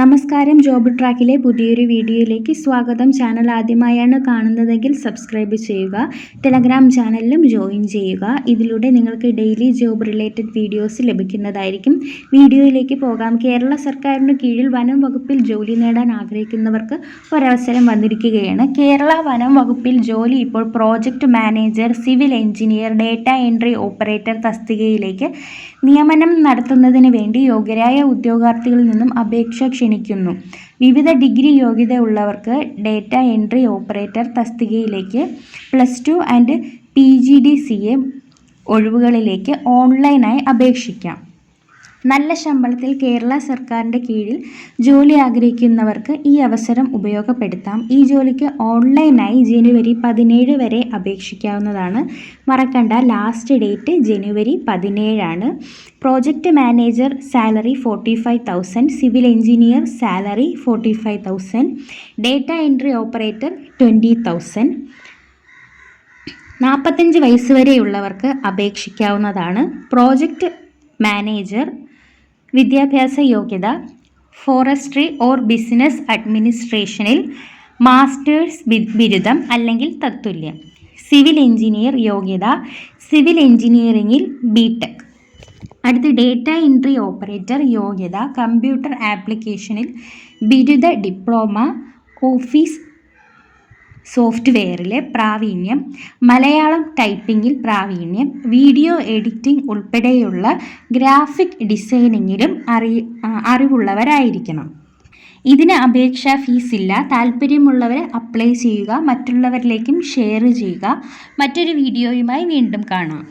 നമസ്കാരം. ജോബ് ട്രാക്കിലെ പുതിയൊരു വീഡിയോയിലേക്ക് സ്വാഗതം. ചാനൽ ആദ്യമായാണ് കാണുന്നതെങ്കിൽ സബ്സ്ക്രൈബ് ചെയ്യുക ടെലഗ്രാം ചാനലിലും ജോയിൻ ചെയ്യുക. ഇതിലൂടെ നിങ്ങൾക്ക് ഡെയിലി ജോബ് റിലേറ്റഡ് വീഡിയോസ് ലഭിക്കുന്നതായിരിക്കും. വീഡിയോയിലേക്ക് പോകാം. കേരള സർക്കാരിന് കീഴിൽ വനം വകുപ്പിൽ ജോലി നേടാൻ ആഗ്രഹിക്കുന്നവർക്ക് ഒരവസരം വന്നിരിക്കുകയാണ്. കേരള വനം വകുപ്പിൽ ജോലി ഇപ്പോൾ project manager civil engineer data entry operator തസ്തികയിലേക്ക് നിയമനം നടത്തുന്നതിന് വേണ്ടി യോഗ്യരായ ഉദ്യോഗാർത്ഥികളിൽ നിന്നും അപേക്ഷ ക്ഷണിക്കുന്നു. വിവിധ ഡിഗ്രി യോഗ്യത ഉള്ളവർക്ക് ഡേറ്റ എൻട്രി ഓപ്പറേറ്റർ തസ്തികയിലേക്ക് plus two and P G D C A ഒഴിവുകളിലേക്ക് ഓൺലൈനായി അപേക്ഷിക്കാം. നല്ല ശമ്പളത്തിൽ കേരള സർക്കാരിന്റെ കീഴിൽ ജോലി ആഗ്രഹിക്കുന്നവർക്ക് ഈ അവസരം ഉപയോഗപ്പെടുത്താം. ഈ ജോലിക്ക് ഓൺലൈനായി ജനുവരി പതിനേഴ് വരെ അപേക്ഷിക്കാവുന്നതാണ്. മറക്കണ്ട ലാസ്റ്റ് ഡേറ്റ് ജനുവരി പതിനേഴാണ്. Project manager salary forty five thousand civil engineer salary forty five thousand data entry operator twenty thousand. നാൽപ്പത്തഞ്ച് വയസ്സ് വരെയുള്ളവർക്ക് അപേക്ഷിക്കാവുന്നതാണ്. പ്രോജക്റ്റ് മാനേജർ വിദ്യാഭ്യാസ യോഗ്യത ഫോറസ്ട്രി ഓർ ബിസിനസ് അഡ്മിനിസ്ട്രേഷനിൽ മാസ്റ്റേഴ്സ് ബിരുദം അല്ലെങ്കിൽ തത്തുല്യം. സിവിൽ എഞ്ചിനീയർ യോഗ്യത സിവിൽ എഞ്ചിനീയറിംഗിൽ ബി ടെക് അടുത്ത് ഡേറ്റ എൻട്രി ഓപ്പറേറ്റർ യോഗ്യത കമ്പ്യൂട്ടർ ആപ്ലിക്കേഷനിൽ ബിരുദ ഡിപ്ലോമ ഓഫീസ് സോഫ്റ്റ്വെയറിലെ പ്രാവീണ്യം മലയാളം ടൈപ്പിംഗിൽ പ്രാവീണ്യം വീഡിയോ എഡിറ്റിംഗ് ഉൾപ്പെടെയുള്ള ഗ്രാഫിക് ഡിസൈനിങ്ങിലും അറി അറിവുള്ളവരായിരിക്കണം. ഇതിന് അപേക്ഷാ ഫീസ് ഇല്ല. താല്പര്യമുള്ളവർ അപ്ലൈ ചെയ്യുക. മറ്റുള്ളവരിലേക്കും ഷെയർ ചെയ്യുക. മറ്റൊരു വീഡിയോയുമായി വീണ്ടും കാണാം.